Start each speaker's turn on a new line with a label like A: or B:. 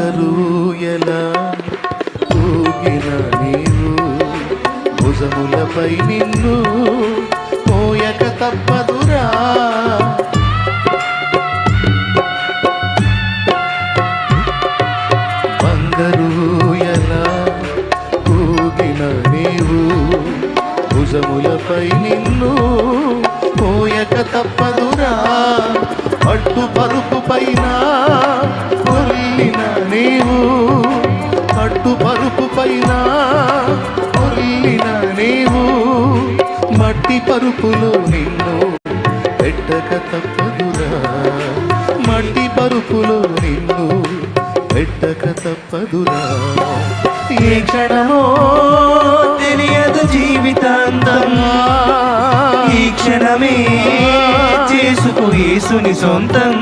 A: బంగారు ఎలా ఊగిన నీవు? భుజములపై నిన్ను పోయక తప్పదురా. బంగారు ఎలా ఊగిన నీవు? భుజములపై నిన్ను పోయక తప్పదురా. అడ్డు పరుపు నీవు అడ్డు పరుపు పైన కొల్లిన నీవు మట్టి పరుపులో నిన్ను పెట్టక తప్పదురా. మట్టి పరుపులో నిన్ను పెట్టక తప్పదురా. ఏ క్షణమో
B: తెలియదు జీవితాంతం. ఈ క్షణమే చేసుకో యేసుని సొంతం.